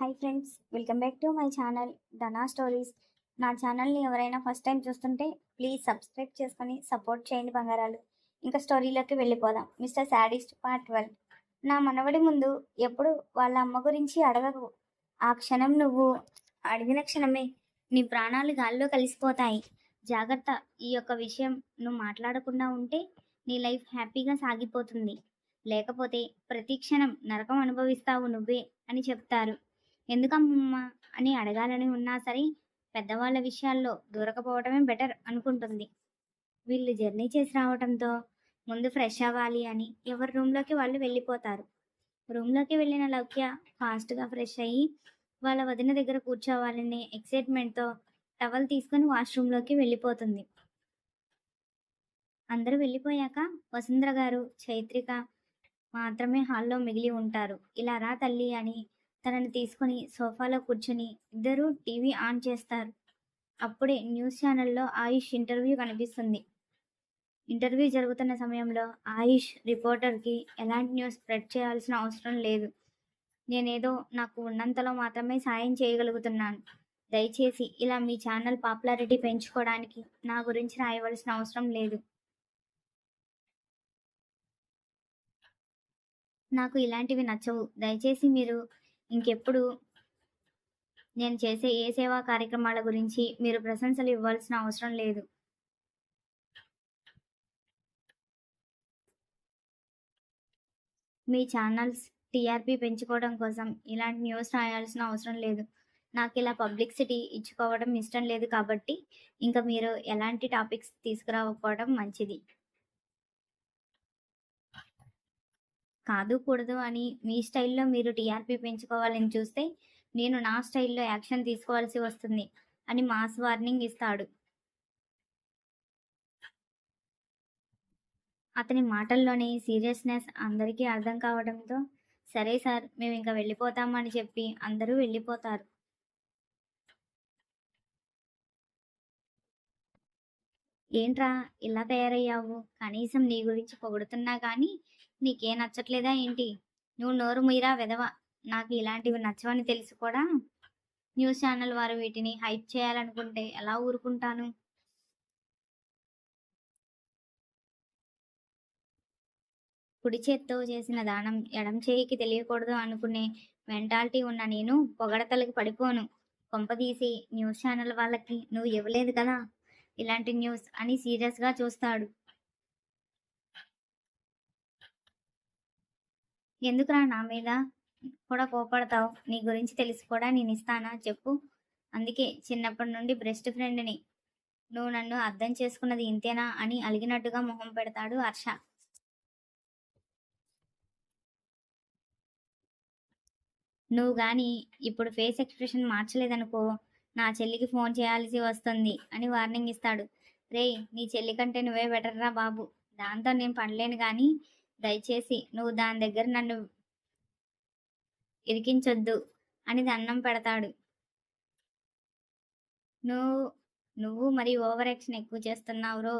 Hi friends welcome back to my channel Dhana stories నా ఛానల్ని ఎవరైనా ఫస్ట్ టైం చూస్తుంటే ప్లీజ్ సబ్స్క్రైబ్ చేసుకొని సపోర్ట్ చేయండి బంగారాలు. ఇంకా స్టోరీలోకి వెళ్ళిపోదాం. మిస్టర్ శాడిస్ట్ పార్ట్ ట్వెల్వ్ నా మనవడి ముందు ఎప్పుడు వాళ్ళ అమ్మ గురించి అడగకు. ఆ క్షణం నువ్వు అడిగిన క్షణమే నీ ప్రాణాలు గాల్లో కలిసిపోతాయి. జాగ్రత్త ఈ యొక్క విషయం నువ్వు మాట్లాడకుండా ఉంటే నీ లైఫ్ హ్యాపీగా సాగిపోతుంది. లేకపోతే ప్రతి క్షణం నరకం అనుభవిస్తావు నువ్వే అని చెప్తారు. ఎందుకమ్మా అని అడగాలని ఉన్నా సరే పెద్దవాళ్ళ విషయాల్లో దూరకపోవడమే బెటర్ అనుకుంటుంది. వీళ్ళు జర్నీ చేసి రావడంతో ముందు ఫ్రెష్ అవ్వాలి అని ఎవరి రూమ్లోకి వాళ్ళు వెళ్ళిపోతారు. రూమ్లోకి వెళ్ళిన లౌక్య ఫాస్ట్గా ఫ్రెష్ అయ్యి వాళ్ళ వదిన దగ్గర కూర్చోవాలనే ఎక్సైట్మెంట్తో టవల్ తీసుకొని వాష్రూమ్లోకి వెళ్ళిపోతుంది. అందరూ వెళ్ళిపోయాక వసుంధర గారు చైత్రిక మాత్రమే హాల్లో మిగిలి ఉంటారు. ఇలా రా తల్లి అని తనని తీసుకొని సోఫాలో కూర్చుని ఇద్దరూ టీవీ ఆన్ చేస్తారు. అప్పుడే న్యూస్ ఛానల్లో ఆయుష్ ఇంటర్వ్యూ కనిపిస్తుంది. ఇంటర్వ్యూ జరుగుతున్న సమయంలో ఆయుష్ రిపోర్టర్కి ఎలాంటి న్యూస్ స్ప్రెడ్ చేయాల్సిన అవసరం లేదు. నేనేదో నాకు ఉన్నంతలో మాత్రమే సాయం చేయగలుగుతున్నాను. దయచేసి ఇలా మీ ఛానల్ పాపులారిటీ పెంచుకోవడానికి నా గురించి రాయవలసిన అవసరం లేదు. నాకు ఇలాంటివి నచ్చవు. దయచేసి మీరు ఇంకెప్పుడు? నేను చేసే ఏ సేవా కార్యక్రమాల గురించి మీరు ప్రశంసలు ఇవ్వాల్సిన అవసరం లేదు. మీ ఛానల్స్ టీఆర్పీ పెంచుకోవడం కోసం ఇలాంటి న్యూస్ రాయాల్సిన అవసరం లేదు. నాకు ఇలా పబ్లిసిటీ ఇచ్చుకోవడం ఇష్టం లేదు కాబట్టి ఇంకా మీరు ఎలాంటి టాపిక్స్ తీసుకురాకపోవడం మంచిది. కాదు కూడదు అని మీ స్టైల్లో మీరు టీఆర్పీ పెంచుకోవాలని చూస్తే నేను నా స్టైల్లో యాక్షన్ తీసుకోవాల్సి వస్తుంది అని మాస్ వార్నింగ్ ఇస్తాడు. అతని మాటల్లోని సీరియస్నెస్ అందరికీ అర్థం కావడంతో సరే సార్ మేము ఇంకా వెళ్ళిపోతామని చెప్పి అందరూ వెళ్ళిపోతారు. ఏంట్రా ఇలా తయారయ్యావు? కనీసం నీ గురించి పొగుడుతున్నా కానీ నీకే నచ్చట్లేదా ఏంటి? నువ్వు నోరు మీరా వెదవ నాకు ఇలాంటివి నచ్చవని తెలిసి కూడా. న్యూస్ ఛానల్ వారు వీటిని హైప్ చేయాలనుకుంటే ఎలా ఊరుకుంటాను? కుడి చేత్తో చేసిన దానం ఎడం చేయికి తెలియకూడదు అనుకునే మెంటాలిటీ ఉన్న నేను పొగడతలకి పడిపోను. కొంపదీసి న్యూస్ ఛానల్ వాళ్ళకి నువ్వు ఇవ్వలేదు కదా? ఇలాంటి న్యూస్ అని సీరియస్గా చూస్తాడు. ఎందుకురా నా మీద కూడా కోపడతావు? నీ గురించి తెలిసి కూడా నేను ఇస్తానా? చెప్పు. అందుకే చిన్నప్పటి నుండి బెస్ట్ ఫ్రెండ్ని నువ్వు నన్ను అర్థం చేసుకున్నది ఇంతేనా? అని అలిగినట్టుగా మొహం పెడతాడు హర్ష. నువ్వు గాని ఇప్పుడు ఫేస్ ఎక్స్ప్రెషన్ మార్చలేదనుకో నా చెల్లికి ఫోన్ చేయాల్సి వస్తుంది అని వార్నింగ్ ఇస్తాడు. రేయ్ నీ చెల్లి కంటే నువ్వే బెటర్ రా బాబు. దాంతో నేను పడలేను కానీ దయచేసి నువ్వు దాని దగ్గర నన్ను ఇరికించొద్దు అని దండం పెడతాడు. నువ్వు నువ్వు మరి ఓవర్ యాక్షన్ ఎక్కువ చేస్తున్నావు రో.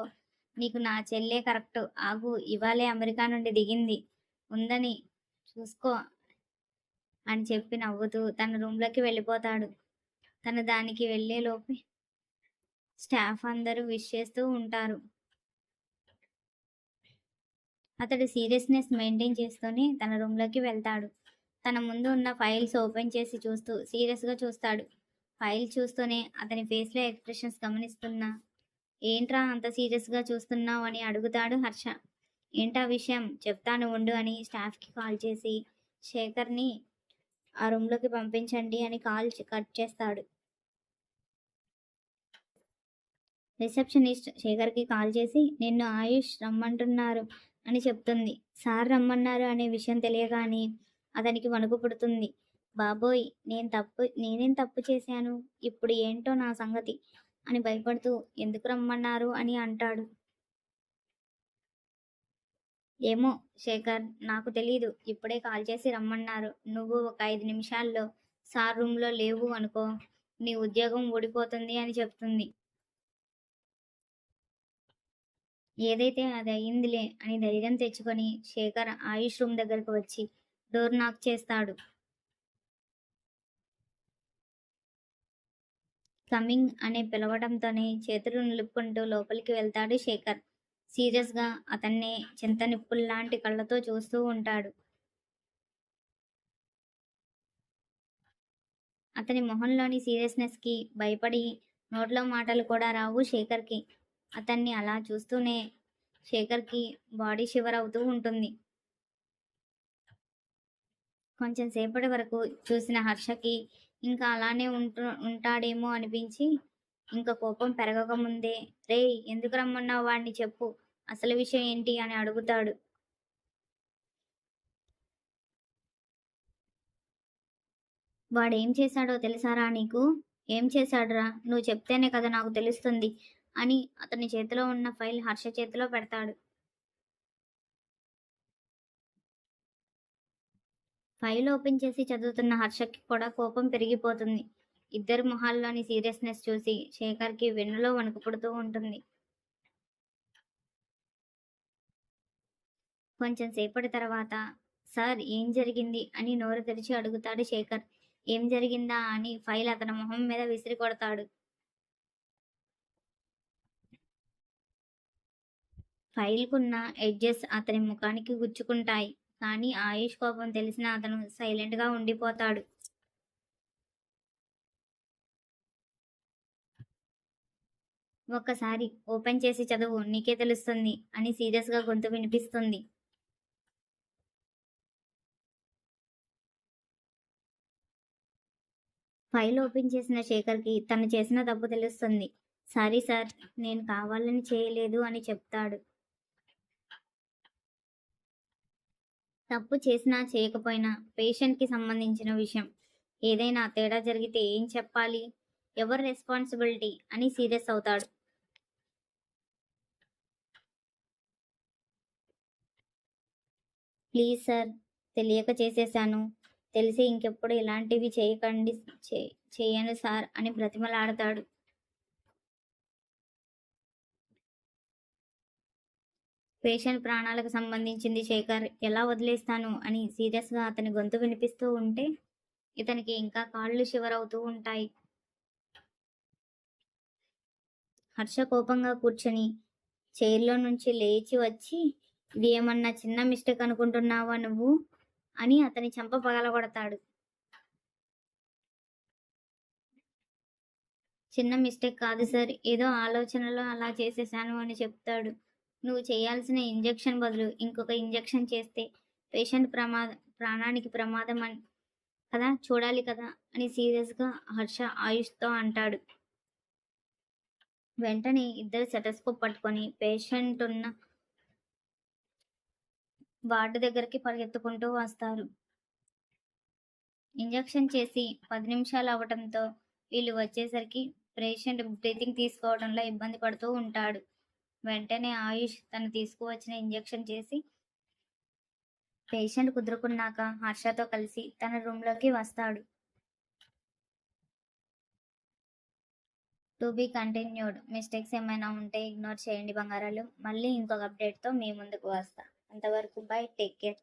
నీకు నా చెల్లే కరెక్ట్. ఆగు ఇవాళే అమెరికా నుండి దిగింది. ఉందని చూసుకో అని చెప్పి నవ్వుతూ తన రూమ్లోకి వెళ్ళిపోతాడు. తను దానికి వెళ్ళే లోపే స్టాఫ్ అందరూ విష్ చేస్తూ ఉంటారు. అతడు సీరియస్నెస్ మెయింటైన్ చేస్తూనే తన రూమ్లోకి వెళ్తాడు. తన ముందు ఉన్న ఫైల్స్ ఓపెన్ చేసి చూస్తూ సీరియస్గా చూస్తాడు. ఫైల్ చూస్తూనే అతని ఫేస్లో ఎక్స్ప్రెషన్స్ గమనిస్తున్నా ఏంట్రా అంత సీరియస్గా చూస్తున్నావు? అని అడుగుతాడు హర్ష. ఏంటా విషయం? చెప్తాను ఉండు అని స్టాఫ్కి కాల్ చేసి శేఖర్ని ఆ రూమ్లోకి పంపించండి అని కాల్ కట్ చేస్తాడు. రిసెప్షనిస్ట్ శేఖర్కి కాల్ చేసి నిన్ను ఆయుష్ రమ్మంటున్నారు. అని చెప్తుంది. సార్ రమ్మన్నారు అనే విషయం తెలియగానే అతనికి వణుకు పుడుతుంది. బాబోయ్ నేను తప్పు నేనేం తప్పు చేశాను? ఇప్పుడు ఏంటో నా సంగతి అని భయపడుతూ ఎందుకు రమ్మన్నారు అని అంటాడు. ఏమో శేఖర్ నాకు తెలీదు. ఇప్పుడే కాల్ చేసి రమ్మన్నారు. నువ్వు ఒక ఐదు నిమిషాల్లో సార్ రూమ్లో లేవు అనుకో నీ ఉద్యోగం ఊడిపోతుంది అని చెప్తుంది. ఏదైతే అది అయ్యిందిలే అని ధైర్యం తెచ్చుకొని శేఖర్ ఆయుష్ రూమ్ దగ్గరకు వచ్చి డోర్ నాక్ చేస్తాడు. కమింగ్ అనే పిలవడంతోనే చేతులు నిలుపుకుంటూ లోపలికి వెళ్తాడు శేఖర్. సీరియస్గా అతన్నే చింత నిప్పుల్లాంటి కళ్ళతో చూస్తూ ఉంటాడు. అతని మొహంలోని సీరియస్నెస్కి భయపడి నోట్లో మాటలు కూడా రావు శేఖర్కి. అతన్ని అలా చూస్తూనే శేఖర్కి బాడీ షివర్ అవుతూ ఉంటుంది. కొంచెం సేపటి వరకు చూసిన హర్షకి ఇంకా అలానే ఉంటు ఉంటాడేమో అనిపించి ఇంకా కోపం పెరగక ముందే రే ఎందుకు రమ్మన్నావు వాడిని చెప్పు అసలు విషయం ఏంటి? అని అడుగుతాడు. వాడేం చేశాడో తెలుసారా నీకు? ఏం చేశాడురా? నువ్వు చెప్తేనే కదా నాకు తెలుస్తుంది. అని అతని చేతిలో ఉన్న ఫైల్ హర్ష చేతిలో పెడతాడు. ఫైల్ ఓపెన్ చేసి చదువుతున్న హర్షకి కూడా కోపం పెరిగిపోతుంది. ఇద్దరు మొహాల్లోని సీరియస్నెస్ చూసి శేఖర్కి వెన్నులో వణుకు పుడుతూ ఉంటుంది. కొంచెం సేపటి తర్వాత సార్ ఏం జరిగింది? అని నోరు తెరిచి అడుగుతాడు శేఖర్. ఏం జరిగిందా? అని ఫైల్ అతని మొహం మీద విసిరి కొడతాడు ఫైల్కున్న ఎడ్జెస్ అతని ముఖానికి గుచ్చుకుంటాయి. కానీ ఆయుష్ కోపం తెలిసిన అతను సైలెంట్గా ఉండిపోతాడు. ఒక్కసారి ఓపెన్ చేసి చదువు నీకే తెలుస్తుంది అని సీరియస్గా గొంతు వినిపిస్తుంది. ఫైల్ ఓపెన్ చేసిన శేఖర్కి తను చేసిన తప్పు తెలుస్తుంది. సారీ సార్ నేను కావాలని చేయలేదు అని చెప్తాడు. తప్పు చేసినా చేయకపోయినా పేషెంట్కి సంబంధించిన విషయం. ఏదైనా తేడా జరిగితే ఏం చెప్పాలి? ఎవరు రెస్పాన్సిబిలిటీ? అని సీరియస్ అవుతాడు. ప్లీజ్ సార్ తెలియక చేసేసాను తెలిసి ఇంకెప్పుడు ఇలాంటివి చేయకండి చేయను సార్ అని బ్రతిమలాడతాడు పేషెంట్ ప్రాణాలకు సంబంధించింది శేఖర్ ఎలా వదిలేస్తాను? అని సీరియస్గా అతని గొంతు వినిపిస్తూ ఉంటే ఇతనికి ఇంకా కాళ్ళు షివరవుతూ ఉంటాయి. హర్ష కోపంగా కూర్చొని చైర్లో నుంచి లేచి వచ్చి ఇది ఏమన్నా చిన్న మిస్టేక్ అనుకుంటున్నావా నువ్వు? అని అతని చెంప పగలగొడతాడు. చిన్న మిస్టేక్ కాదు సార్ ఏదో ఆలోచనలో అలా చేసేసాను అని చెప్తాడు. నువ్వు చేయాల్సిన ఇంజెక్షన్ బదులు ఇంకొక ఇంజెక్షన్ చేస్తే పేషెంట్ ప్రమాద ప్రాణానికి ప్రమాదం అని కదా? చూడాలి కదా? అని సీరియస్గా హర్ష ఆయుష్తో అంటాడు. వెంటనే ఇద్దరు సెటస్కోప్ పట్టుకొని పేషెంట్ ఉన్న వార్డు దగ్గరికి పరిగెత్తుకుంటూ వస్తారు. ఇంజెక్షన్ చేసి పది నిమిషాలు అవ్వటంతో వీళ్ళు వచ్చేసరికి పేషెంట్ బ్రీతింగ్ తీసుకోవడంలో ఇబ్బంది పడుతూ ఉంటాడు. వెంటనే ఆయుష్ తను తీసుకువచ్చిన ఇంజెక్షన్ చేసి పేషెంట్ కుదురుకున్నాక హర్షతో కలిసి తన రూమ్లోకి వస్తాడు. To be continued. మిస్టేక్స్ ఏమైనా ఉంటే ఇగ్నోర్ చేయండి బంగారాలు. మళ్ళీ ఇంకొక అప్డేట్తో మీ ముందుకు వస్తా. అంతవరకు బై టేక్ కేర్.